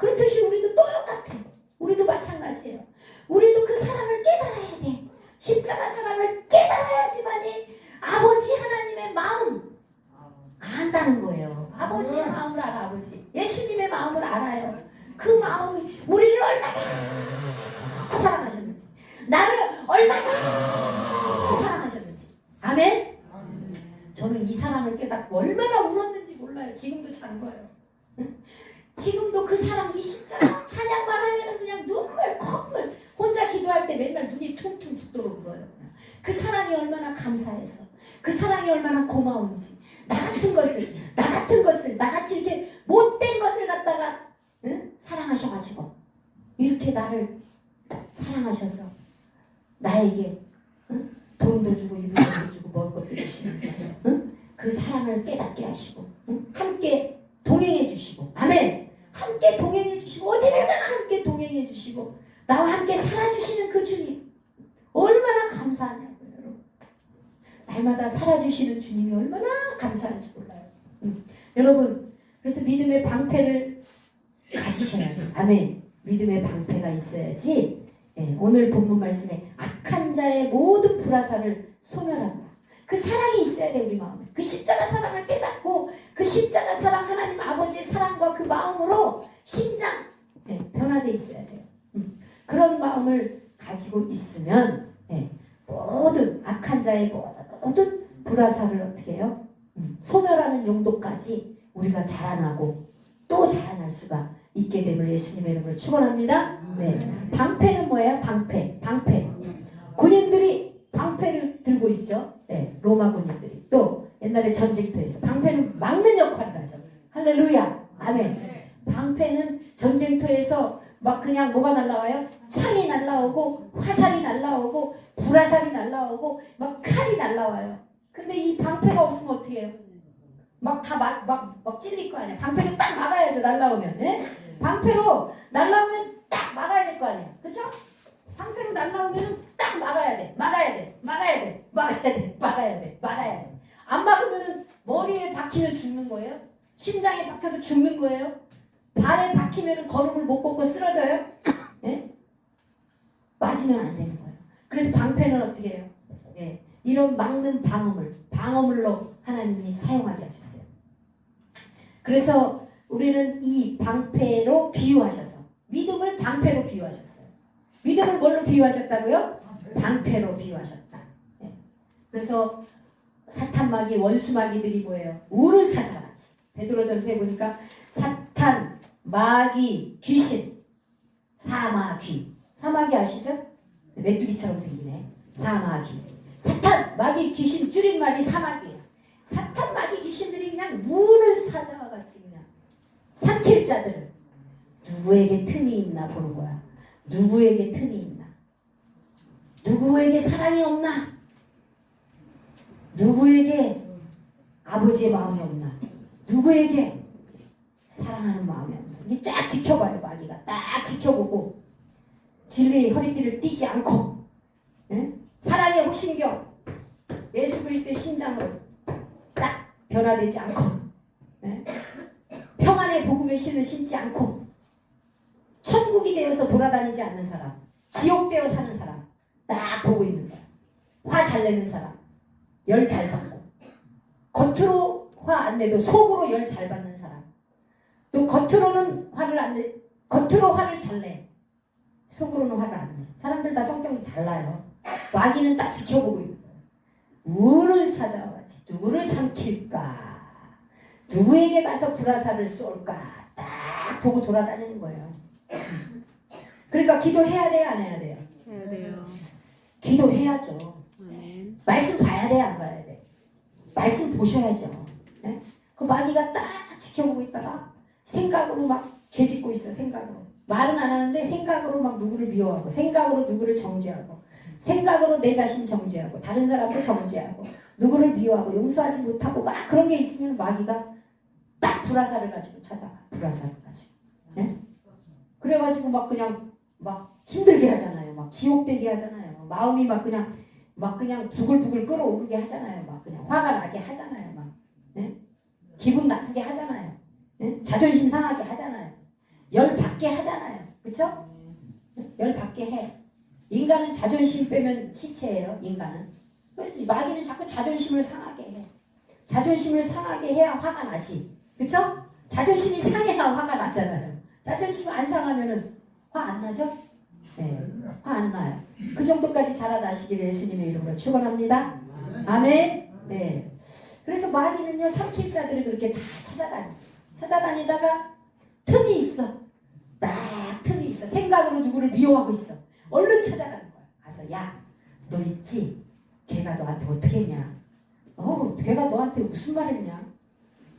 그렇듯이 우리도 똑같아. 우리도 마찬가지예요. 우리도 그 사랑을 깨달아야 돼. 십자가 사랑을 깨달아야지만이 아버지 하나님의 마음 안다는 거예요. 아버지의 마음을 알아, 아버지. 예수님의 마음을 알아요. 그 마음이 우리를 얼마나 사랑하셨는지, 나를 얼마나 사랑하셨는지. 아멘. 저는 이 사랑을 깨닫고 얼마나 울었는지 몰라요. 지금도 잔 거예요. 응? 지금도 그 사랑 이 십자가 찬양만 하면은 그냥 눈물 콧물 혼자 기도할 때 맨날 눈이 퉁퉁 붓도록 울어요. 그 사랑이 얼마나 감사해서 그 사랑이 얼마나 고마운지 나 같은 것을 나 같은 것을 나같이 이렇게 못된 것을 갖다가 응? 사랑하셔가지고 이렇게 나를 사랑하셔서 나에게 응? 돈도 주고 유부도 주고 먹을 것도 주시면서 응? 그 사랑을 깨닫게 하시고 응? 함께 동행해 주시고 아멘 함께 동행해 주시고 어디를 가나 함께 동행해 주시고 나와 함께 살아주시는 그 주님. 얼마나 감사하냐고요. 여러분 날마다 살아주시는 주님이 얼마나 감사한지 몰라요. 응. 여러분 그래서 믿음의 방패를 가지셔야 돼요. 아멘. 믿음의 방패가 있어야지 예, 오늘 본문 말씀에 악한 자의 모든 불화사를 소멸한다. 그 사랑이 있어야 돼 우리 마음에. 그 십자가 사랑을 깨닫고 그 십자가 사랑 하나님 아버지의 사랑과 그 마음으로 심장 예, 변화돼 있어야 돼요. 음, 그런 마음을 가지고 있으면 예, 모든 악한 자의 모든 불화사를 어떻게 해요? 음, 소멸하는 용도까지 우리가 자라나고 또 자라날 수가 있게 됨을 예수님의 이름으로 축원합니다. 네. 방패는 뭐예요? 방패. 방패. 방패를 들고 있죠. 네. 로마 군인들이. 또 옛날에 전쟁터에서 방패는 막는 역할을 하죠. 할렐루야. 아멘. 방패는 전쟁터에서 막 그냥 뭐가 날라와요? 창이 날라오고 화살이 날라오고 불화살이 날라오고 막 칼이 날라와요. 근데 이 방패가 없으면 어떻게 해요? 막다막막막 찔릴 거 아니야. 방패를 딱 막아야죠. 날라오면. 예? 방패로 날라오면 딱 막아야 될 거 아니야. 그쵸? 방패로 날라오면 딱 막아야 돼. 막아야 돼. 막아야 돼. 막아야 돼. 막아야 돼. 안 막으면은 머리에 박히면 죽는 거예요. 심장에 박혀도 죽는 거예요. 발에 박히면은 걸음을 못 걷고 쓰러져요. 예? 맞으면 안 되는 거예요. 그래서 방패는 어떻게 해요? 예. 이런 막는 방어물, 방어물로 하나님이 사용하게 하셨어요. 그래서 우리는 이 방패로 비유하셔서 믿음을 방패로 비유하셨어요. 믿음을 뭘로 비유하셨다고요? 방패로 비유하셨다. 예. 그래서 사탄마귀, 원수마귀들이 뭐예요? 우는 사자같이. 베드로전서에 보니까 사탄, 마귀, 귀신, 사마귀. 사마귀 아시죠? 메뚜기처럼 생기네. 사마귀. 사탄, 마귀, 귀신 줄임말이 사마귀야. 사탄, 마귀, 귀신들이 그냥 무는 사자와 같이 그냥 삼킬 자들은 누구에게 틈이 있나 보는 거야. 누구에게 틈이 있나? 누구에게 사랑이 없나? 누구에게 아버지의 마음이 없나? 누구에게 사랑하는 마음이 없나? 이게 쫙 지켜봐요, 마귀가. 딱 지켜보고 진리의 허리띠를 띠지 않고 예? 사랑의 호신경 예수 그리스도의 신장으로 딱 변화되지 않고 예? 평안의 복음의 신을 신지 않고 천국이 되어서 돌아다니지 않는 사람 지옥 되어 사는 사람 딱 보고 있는 거야 화 잘 내는 사람 열 잘 받고 겉으로 화 안 내도 속으로 열 잘 받는 사람 또 겉으로는 화를 안 내, 겉으로 화를 잘 내. 속으로는 화를 안 내. 사람들 다 성격이 달라요. 마귀는 딱 지켜보고 있는 거예요. 우는 사자와 같이 누구를 삼킬까? 누구에게 가서 불화살을 쏠까? 딱 보고 돌아다니는 거예요. 그러니까 기도해야 돼요, 안 해야 돼요? 해야 돼요. 기도해야죠. 말씀 봐야 돼, 안 봐야 돼? 말씀 보셔야죠. 네? 그 마귀가 딱 지켜보고 있다가 생각으로 막 죄짓고 있어, 생각으로. 말은 안 하는데 생각으로 막 누구를 미워하고, 생각으로 누구를 정죄하고, 생각으로 내 자신 정죄하고, 다른 사람도 정죄하고, 누구를 미워하고, 용서하지 못하고, 막 그런 게 있으면 마귀가 딱 불화살을 가지고 찾아가. 불화살을 가지고. 네? 그래가지고 막 그냥 막 힘들게 하잖아요. 막 지옥되게 하잖아요. 마음이 막 그냥 막 그냥 부글부글 끓어오르게 하잖아요. 막 그냥 화가 나게 하잖아요. 막 예? 기분 나쁘게 하잖아요. 예? 자존심 상하게 하잖아요. 열 받게 하잖아요. 그렇죠? 열 받게 해. 인간은 자존심 빼면 시체예요. 인간은. 마귀는 자꾸 자존심을 상하게 해. 자존심을 상하게 해야 화가 나지. 그렇죠? 자존심이 상해야 화가 나잖아요. 자존심 안 상하면은 화 안 나죠? 네, 화 안 나요. 그 정도까지 자라나시기를 예수님의 이름으로 축원합니다. 아멘. 네. 그래서 마귀는요 삼킬 자들을 그렇게 다 찾아다니. 찾아다니다가 틈이 있어. 딱 틈이 있어. 생각으로 누구를 미워하고 있어. 얼른 찾아가는 거야. 가서 야, 너 있지? 걔가 너한테 어떻게 했냐? 어, 걔가 너한테 무슨 말 했냐?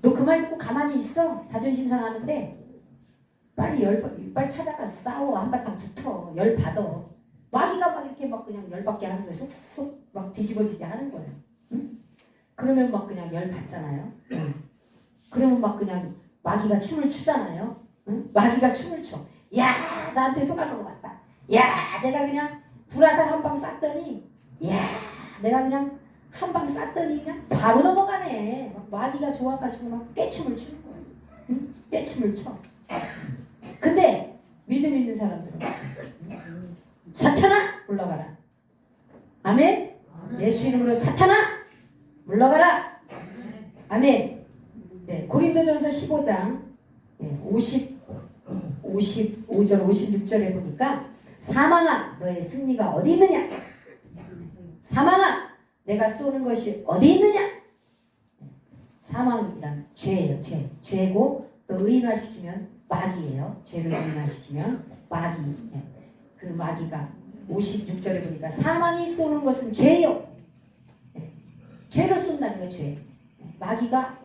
너 그 말 듣고 가만히 있어? 자존심 상하는데 빨리 열, 빨리 찾아가서 싸워. 한바탕 붙어. 열 받아. 마귀가 막 이렇게 막 그냥 열받게 하는 거야. 속 속 막 뒤집어지게 하는 거야. 응? 그러면 막 그냥 열 받잖아요. 응. 그러면 막 그냥 마귀가 춤을 추잖아요. 응? 마귀가 춤을 춰. 야, 나한테 속아놓은 것 같다. 야, 내가 그냥 불화살 한 방 쐈더니, 야, 내가 그냥 한 방 쐈더니 그냥 바로 넘어가네. 막 마귀가 좋아가지고 막 꿰춤을 추는 거예요. 응? 꿰춤을 춰. 근데 믿음 있는 사람들은 사탄아 물러가라. 아멘. 예수 이름으로 사탄아 물러가라. 아멘. 네, 고린도전서 15장 네, 50 55절 56절에 보니까 사망아 너의 승리가 어디 있느냐? 사망아 내가 쏘는 것이 어디 있느냐? 사망이란 죄예요, 죄. 죄고 또 의인화시키면 마귀예요. 죄를 의인화시키면 마귀. 네. 그 마귀가 56절에 보니까 사망이 쏘는 것은 죄요. 네. 죄로 쏜다는 거예요, 죄. 네. 마귀가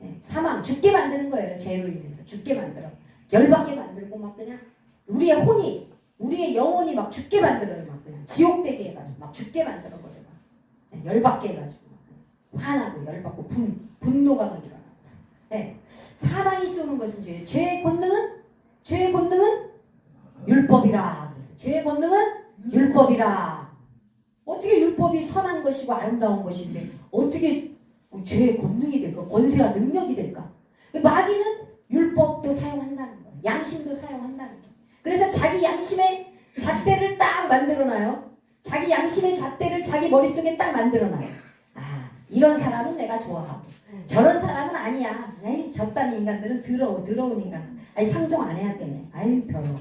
네. 사망, 죽게 만드는 거예요. 죄로 인해서 죽게 만들어. 열받게 만들고 막 그냥 우리의 혼이, 우리의 영혼이 막 죽게 만들어요. 막 그냥 지옥되게 해가지고 막 죽게 만들어 버려. 막. 네. 열받게 해가지고 막 화나고 열받고 분, 분노가 막 일어나면서. 네. 사망이 쏘는 것은 죄. 죄의 본능은 죄의 본능은 율법이라. 죄의 본능은 율법이라. 어떻게 율법이 선한 것이고 아름다운 것인데 어떻게 죄의 권능이 될까? 권세와 능력이 될까? 마귀는 율법도 사용한다는 거예요. 양심도 사용한다는 거예요. 그래서 자기 양심의 잣대를 딱 만들어놔요. 자기 양심의 잣대를 자기 머릿속에 딱 만들어놔요. 아, 이런 사람은 내가 좋아하고 저런 사람은 아니야. 에이, 저딴 인간들은 더러워, 더러운 인간. 아니, 상종 안 해야 돼. 아유, 더러워.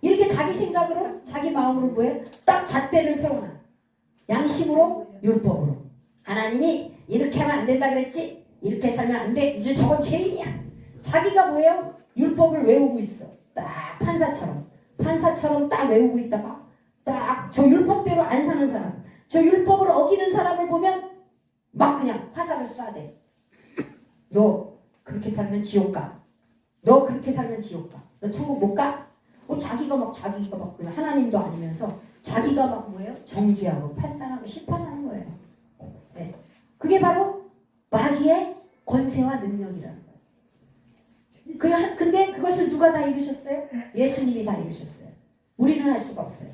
이렇게 자기 생각으로, 자기 마음으로 뭐예요? 딱 잣대를 세워놔. 양심으로, 율법으로. 하나님이 이렇게 하면 안 된다 그랬지? 이렇게 살면 안 돼. 이제 저건 죄인이야. 자기가 뭐예요? 율법을 외우고 있어. 딱 판사처럼. 판사처럼 딱 외우고 있다가 딱 저 율법대로 안 사는 사람. 저 율법을 어기는 사람을 보면 막 그냥 화살을 쏴대. 너 그렇게 살면 지옥 가. 너 그렇게 살면 지옥 가. 너 천국 못 가? 뭐 자기가 막 자기가 막 그냥 하나님도 아니면서 자기가 막 뭐예요? 정죄하고 판단하고 심판하는 거예요. 네. 그게 바로 마귀의 권세와 능력이라는 거예요. 근데 그것을 누가 다 이루셨어요? 예수님이 다 이루셨어요. 우리는 할 수가 없어요.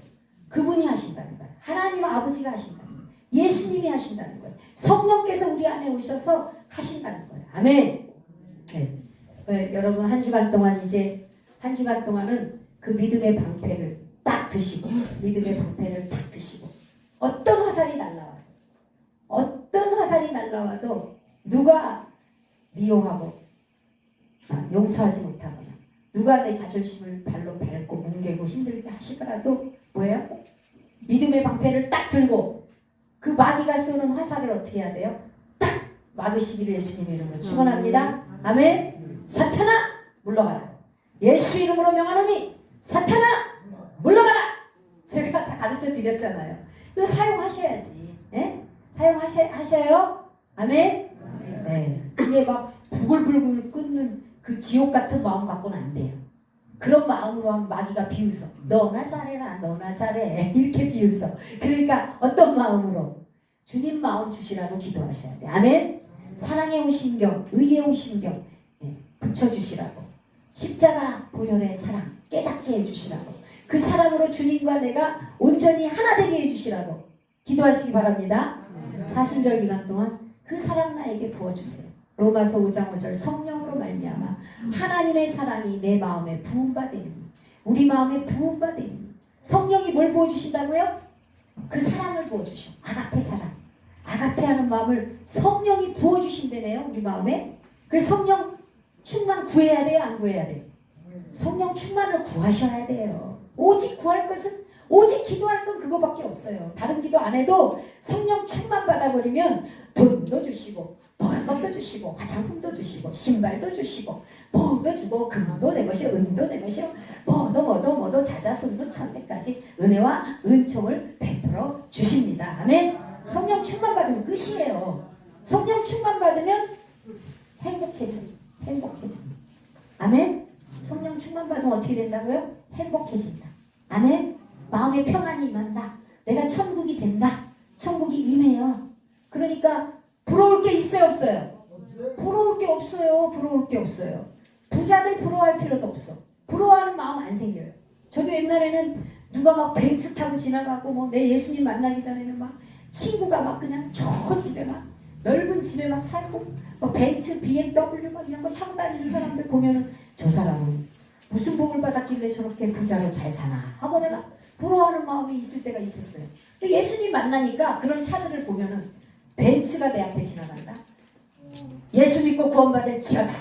그분이 하신다는 거예요. 하나님 아버지가 하신다는 거예요. 예수님이 하신다는 거예요. 성령께서 우리 안에 오셔서 하신다는 거예요. 아멘. 네. 네, 여러분 한 주간 동안 이제 한 주간 동안은 그 믿음의 방패를 딱 드시고 믿음의 방패를 딱 드시고 어떤 화살이 날라와요. 어떤 화살이 날라와도 누가 미워하고 아, 용서하지 못하거나 누가 내 자존심을 발로 밟고 뭉개고 힘들게 하시더라도 뭐예요? 믿음의 방패를 딱 들고 그 마귀가 쏘는 화살을 어떻게 해야 돼요? 딱 막으시기를 예수님 이름으로 축원합니다. 아멘. 사탄아 물러가라. 예수 이름으로 명하노니 사탄아 물러가라. 제가 다 가르쳐 드렸잖아요. 이거 사용하셔야지. 예? 사용하셔요. 아멘. 네. 그게 막 부글부글 끓는 그 지옥 같은 마음 갖고는 안 돼요. 그런 마음으로 하면 마귀가 비웃어. 너나 잘해라, 너나 잘해. 이렇게 비웃어. 그러니까 어떤 마음으로? 주님 마음 주시라고 기도하셔야 돼. 아멘. 사랑의 오심경, 의의 오심경 예, 붙여주시라고. 십자가 보혈의 사랑 깨닫게 해주시라고. 그 사랑으로 주님과 내가 온전히 하나 되게 해주시라고 기도하시기 바랍니다. 사순절 기간 동안 그 사랑 나에게 부어주세요. 로마서 5장 5절 성령으로 말미암아 하나님의 사랑이 내 마음에 부음받으니 우리 마음에 부음받으니 성령이 뭘 부어주신다고요? 그 사랑을 부어주셔 아가페 사랑 아가페 하는 마음을 성령이 부어주신다네요 우리 마음에 그 성령 충만 구해야 돼요 안 구해야 돼요? 성령 충만을 구하셔야 돼요 오직 구할 것은 오직 기도할 건 그거밖에 없어요 다른 기도 안 해도 성령 충만 받아버리면 돈도 주시고 먹을 것도 주시고 화장품도 주시고 신발도 주시고 뭐도 주고 금도 내 것이 은도 내 것이 뭐도 뭐도 뭐도 자자손손 천대까지 은혜와 은총을 베풀어 주십니다. 아멘. 성령 충만 받으면 끝이에요. 성령 충만 받으면 행복해져. 행복해져. 아멘. 성령 충만 받으면 어떻게 된다고요? 행복해진다. 아멘. 마음에 평안이 임한다. 내가 천국이 된다. 천국이 임해요. 그러니까 부러울 게 있어요, 없어요? 부러울 게 없어요. 부러울 게 없어요. 부자들 부러워할 필요도 없어. 부러워하는 마음 안 생겨요. 저도 옛날에는 누가 막 벤츠 타고 지나가고 뭐 내 예수님 만나기 전에는 막 친구가 막 그냥 좋은 집에 막 넓은 집에 막 살고 뭐 벤츠, BMW 막 이런 거 타고 다니는 사람들 보면은 저 사람은 무슨 복을 받았길래 저렇게 부자로 잘 사나 하고 내가 부러워하는 마음이 있을 때가 있었어요. 근데 예수님 만나니까 그런 차들을 보면은 벤츠가 내 앞에 지나간다. 예수 믿고 구원받을 지어다.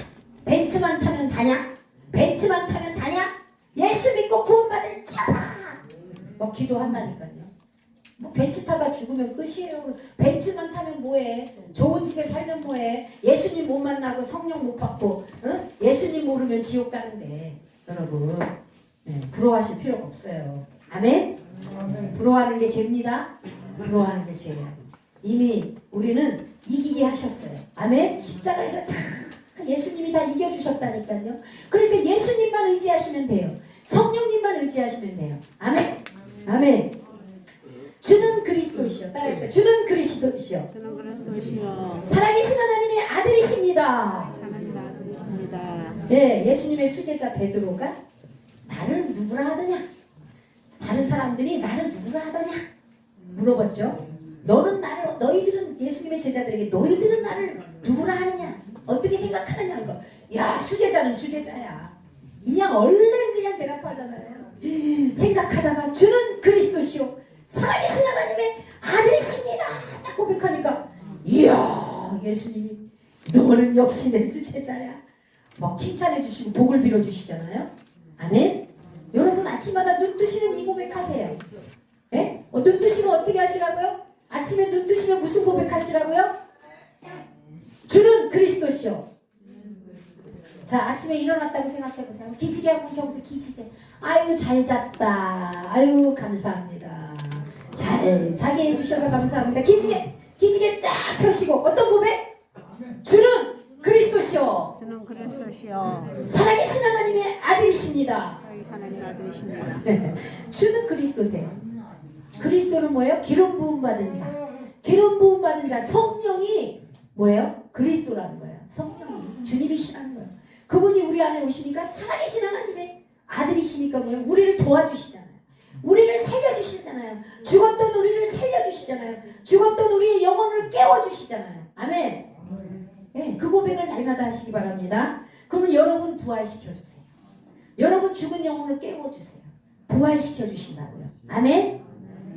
벤츠만 타면 다냐? 벤츠만 타면 다냐? 예수 믿고 구원받을 지어다. 뭐 기도한다니까요. 뭐 벤츠 타다 죽으면 끝이에요. 벤츠만 타면 뭐해? 좋은 집에 살면 뭐해? 예수님 못 만나고 성령 못 받고 응? 예수님 모르면 지옥 가는데 여러분 네, 부러워하실 필요가 없어요. 아멘? 부러워하는 게 죄입니다. 부러워하는 게 죄야. 이미 우리는 이기게 하셨어요. 아멘? 십자가에서 다 예수님이 다 이겨주셨다니까요. 그러니까 예수님만 의지하시면 돼요. 성령님만 의지하시면 돼요. 아멘? 아멘. 그리스도시요 살아계신 하나님의 아들이십니다. 하나님 아들이십니다. 예, 예수님의 수제자 베드로가 나를 누구라 하느냐? 다른 사람들이 나를 누구라 하더냐? 물어봤죠. 너는 나를 너희들은 예수님의 제자들에게 너희들은 나를 누구라 하느냐? 어떻게 생각하느냐? 하는 거. 야, 수제자는 수제자야. 그냥 얼른 그냥 대답하잖아요. 생각하다가 주는 그리스도시요. 살아계신 하나님의 아들이십니다. 딱 고백하니까 이야, 예수님이 너는 역시 내 수제자야. 막 칭찬해 주시고 복을 빌어 주시잖아요. 아멘. 여러분 아침마다 눈 뜨시면 이 고백하세요. 예? 어, 눈 뜨시면 어떻게 하시라고요? 아침에 눈 뜨시면 무슨 고백하시라고요? 주는 그리스도시요. 자 아침에 일어났다고 생각해 보세요. 기지개 한번 켜보세요. 기지개. 아유 잘 잤다. 아유 감사합니다. 잘 자게 해주셔서 감사합니다. 기지개 기지개 쫙 펴시고 어떤 고백? 그리스도시요 살아계신 하나님의 아들이십니다. 하나님 아들이십니다. 주는 그리스도세요. 그리스도는 뭐예요? 기름 부음 받은 자. 기름 부음 받은 자 성령이 뭐예요? 그리스도라는 거예요. 성령이 주님이시라는 거예요. 그분이 우리 안에 오시니까 살아계신 하나님의 아들이시니까 뭐예요? 우리를 도와주시잖아요. 우리를 살려주시잖아요. 죽었던 우리를 살려주시잖아요. 죽었던 우리의 영혼을 깨워주시잖아요. 아멘. 네, 그 고백을 날마다 하시기 바랍니다. 그러면 여러분 부활시켜 주세요. 여러분 죽은 영혼을 깨워 주세요. 부활시켜 주신다고요. 아멘.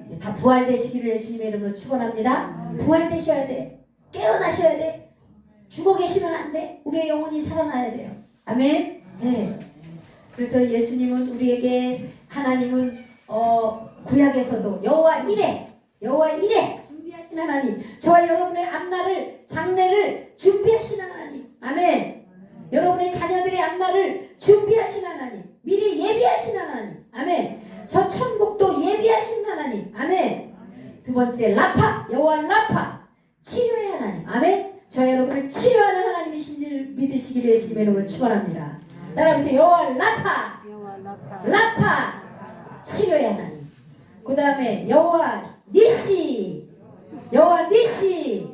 네, 다 부활되시기를 예수님의 이름으로 축원합니다. 부활되셔야 돼. 깨어나셔야 돼. 죽어 계시면 안 돼. 우리의 영혼이 살아나야 돼요. 아멘. 네. 그래서 예수님은 우리에게 하나님은 어, 구약에서도 여호와 이레 여호와 이레 준비하신 하나님 저와 여러분의 앞날을 장래를 준비하신 하나님. 아멘. 여러분의 자녀들의 앞날을 준비하신 하나님. 미리 예비하신 하나님. 아멘. 저 천국도 예비하신 하나님. 아멘. 두 번째 라파. 여호와 라파. 치료의 하나님. 아멘. 저 여러분을 치료하는 하나님이신 줄 믿으시기를 예수님의 이름으로 축원합니다. 따라하면서 여호와 라파 라파. 라파. 치료의 하나님. 그 다음에 여호와 니시 여호와 니시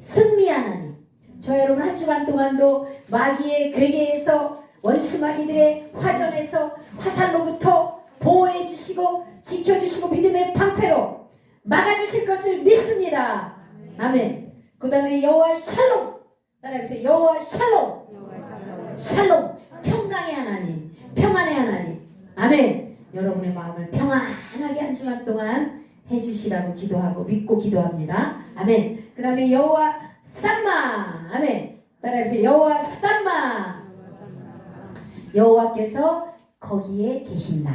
승리 하나님. 저 여러분 한 주간 동안도 마귀의 괴계에서 원수 마귀들의 화전에서 화살로부터 보호해 주시고 지켜 주시고 믿음의 방패로 막아 주실 것을 믿습니다. 아멘. 그 다음에 여호와 샬롬 따라해보세요. 여호와 샬롬. 샬롬. 평강의 하나님. 평안의 하나님. 아멘. 여러분의 마음을 평안하게 한 주간 동안 해주시라고 기도하고 믿고 기도합니다. 아멘. 그 다음에 여호와 쌈마. 아멘. 따라해보세요. 여호와 쌈마. 여호와께서 거기에 계신다.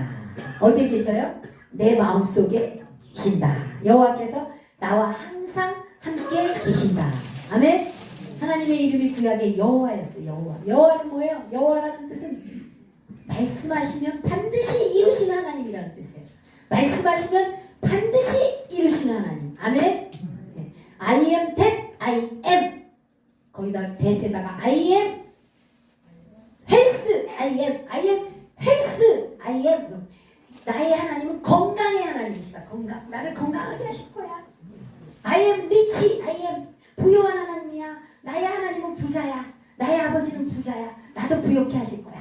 어디에 계셔요? 내 마음속에 계신다. 여호와께서 나와 항상 함께 계신다. 아멘. 하나님의 이름이 구약의 여호와였어요. 여호와. 여호와는 뭐예요? 여호와라는 뜻은 말씀하시면 반드시 이루시는 하나님이라는 뜻이에요. 말씀하시면 반드시 이루시는 하나님. 아멘. 네. I am that I am. 거기다 that에다가 I am 헬스 I am. I am 헬스 I am. 나의 하나님은 건강의 하나님이시다. 건강. 나를 건강하게 하실 거야. I am rich I am 부유한 하나님이야. 나의 하나님은 부자야. 나의 아버지는 부자야. 나도 부욕해 하실 거야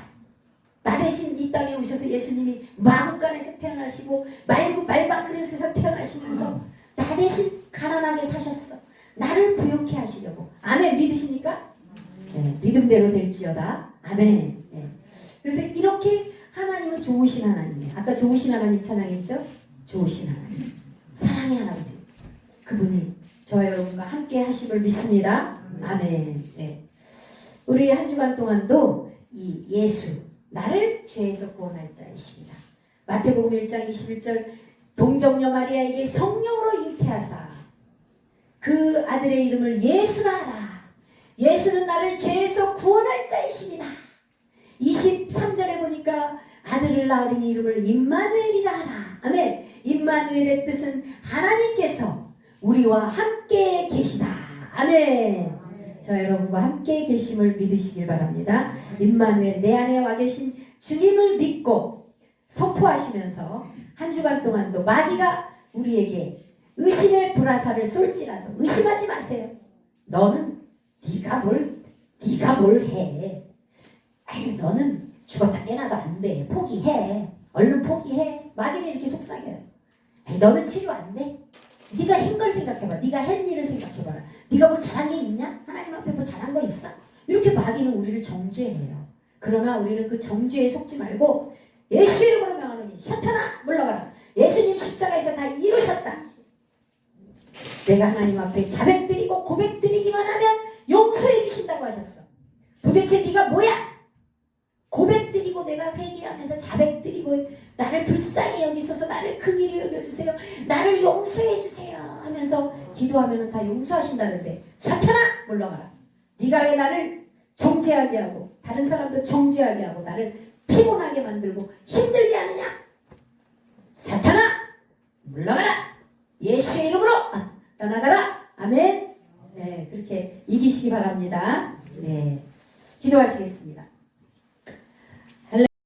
나 대신 이 땅에 오셔서 예수님이 마구간에서 태어나시고 말구 말방그릇에서 태어나시면서 나 대신 가난하게 사셨어 나를 부욕해 하시려고 아멘 믿으십니까? 네, 믿음대로 될지어다. 아멘. 네. 그래서 이렇게 하나님은 좋으신 하나님이에요. 아까 좋으신 하나님 찬양했죠? 좋으신 하나님. 사랑의 할아버지. 그분이 저와 여러분과 함께 하심을 믿습니다. 아멘. 네. 우리 한 주간 동안도 이 예수, 나를 죄에서 구원할 자이십니다. 마태복음 1장 21절 동정녀 마리아에게 성령으로 잉태하사 그 아들의 이름을 예수라 하라. 예수는 나를 죄에서 구원할 자이십니다. 23절에 보니까 아들을 낳으리니 이름을 임마누엘이라 하라. 아멘. 임마누엘의 뜻은 하나님께서 우리와 함께 계시다. 아멘. 저 여러분과 함께 계심을 믿으시길 바랍니다. 임마누엘 내 안에 와 계신 주님을 믿고 선포하시면서 한 주간 동안도 마귀가 우리에게 의심의 불화살을 쏠지라도 의심하지 마세요. 너는 네가 뭘 네가 뭘 해? 아이 너는 죽었다 깨나도 안 돼. 포기해. 얼른 포기해. 마귀는 이렇게 속삭여요. 아이 너는 치료 안 돼. 네가 한 걸 생각해봐. 네가 한 일을 생각해봐라. 네가 뭘 잘한 게 있냐? 하나님 앞에 뭐 잘한 거 있어? 이렇게 마귀는 우리를 정죄해요. 그러나 우리는 그 정죄에 속지 말고 예수 이름으로 명하노니 셔터나 물러가라. 예수님 십자가에서 다 이루셨다. 내가 하나님 앞에 자백 드리고 고백 드리기만 하면 용서해 주신다고 하셨어. 도대체 네가 뭐야? 고백 드리고 내가 회개하면서 자백 드리고 나를 불쌍히 여기소서 나를 긍휼히 여겨주세요. 나를 용서해 주세요 하면서 기도하면 다 용서하신다는데 사탄아 물러가라. 네가 왜 나를 정죄하게 하고 다른 사람도 정죄하게 하고 나를 피곤하게 만들고 힘들게 하느냐? 사탄아 물러가라. 예수의 이름으로 떠나가라. 아멘. 네, 그렇게 이기시기 바랍니다. 네, 기도하시겠습니다.